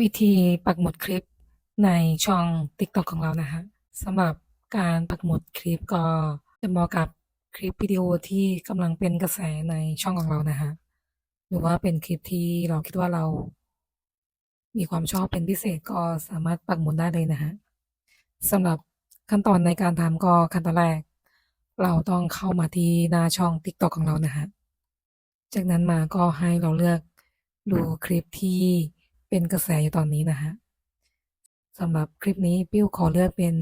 วิธีปักหมุดคลิปในช่อง TikTok ของเรานะฮะสำหรับการปักหมุดคลิปก็จะเหมาะกับคลิปวิดีโอที่กำลังเป็นกระแสในช่องของเรานะฮะหรือว่าเป็นคลิปที่เราคิดว่าเรา มีความชอบเป็นพิเศษก็สามารถปักหมุดได้เลยนะฮะสำหรับขั้นตอนในการทำก็ขั้นตอนแรก เราต้องเข้ามาที่หน้าช่อง TikTok ของเรานะฮะจากนั้นมาก็ให้เราเลือกดูคลิปที่ เป็นกระแสอยู่ตอนนี้นะฮะสำหรับคลิปนี้ปิ้วขอเลือกเป็น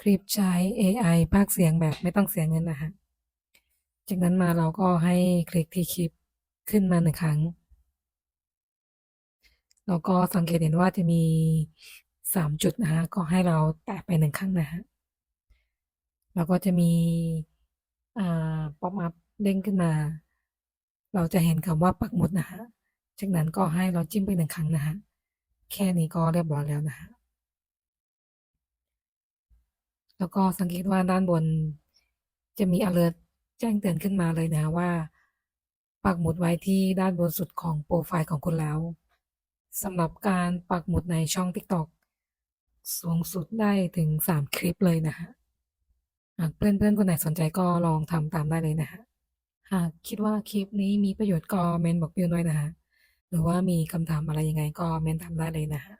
คลิปใช้ AI พากย์เสียงแบบไม่ต้องเสียเงินนะฮะ จากนั้นมาเราก็ให้คลิกที่คลิปขึ้นมาหนึ่งครั้ง แล้วก็สังเกตเห็นว่าจะมีสามจุดนะฮะ ก็ให้เราแตะไปหนึ่งครั้งนะฮะ แล้วก็จะมีอ่าป๊อปอัพเด้งขึ้นมา เราจะเห็นคำว่าปักหมุดนะฮะ จากนั้นก็ให้เราจิ้มไปหนึ่งครั้งนะฮะ แค่นี้ก็เรียบร้อยแล้วนะฮะ แล้วก็สังเกตว่าด้านบนจะมี alert แจ้งเตือนขึ้นมาเลยนะว่าปักหมุดไว้ที่ด้านบนสุดของโปรไฟล์ของคุณแล้วสำหรับการปักหมุดในช่อง TikTok สูงสุดได้ถึง 3 คลิปเลยนะฮะหากเพื่อนๆคนไหนสนใจก็ลองทำตามได้เลยนะฮะ หากคิดว่าคลิปนี้มีประโยชน์ก็เมนบอกปิวด้วยนะฮะ หรือว่ามีคำถามอะไรยังไงก็เมนทำได้เลยนะฮะ